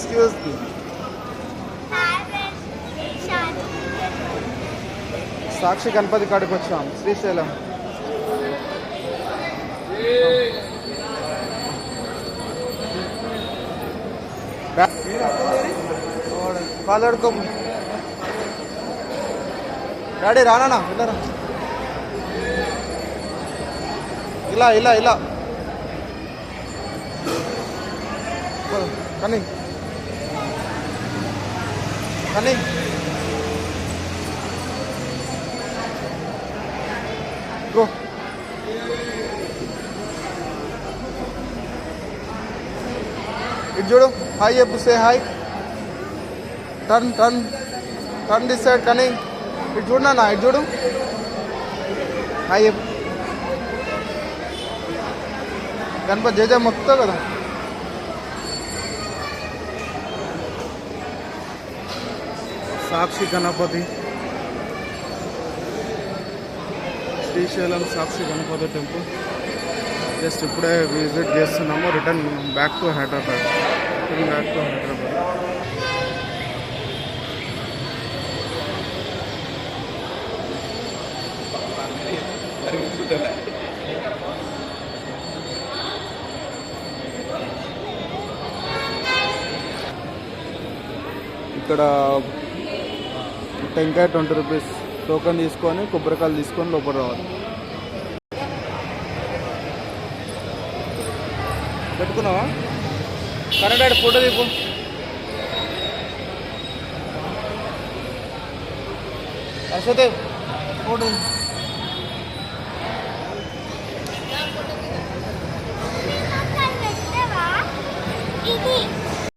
Excuse me సాక్షి గణపతి కాడికి వచ్చాం Srisailam కాదడుకో daddy రానా వెళ్ళరా ఇలా ఇలా ఇలా కానీ नहीं गो जोड़ो हाई अब से high turn turn. Turn this side का नहीं इट जोड़ना ना इट जोड़ो हाई अब गणपत, जय जय मत करो। సాక్షి గణపతి. శ్రీశైలం సాక్షి గణపతి టెంపుల్. జస్ట్ ఇప్పుడే విజిట్ చేస్తున్నాము. Return back to Hyderabad. Return back to Hyderabad. ఇక్కడ టెంకాయ ట్వంటీ రూపీస్ టోకెన్ తీసుకొని కొబ్బరికాయలు తీసుకొని లోపల రావాలి. పెట్టుకున్నావా? కరెంట్ ఫోటో తీపు. అసతే ఫోటో ఇది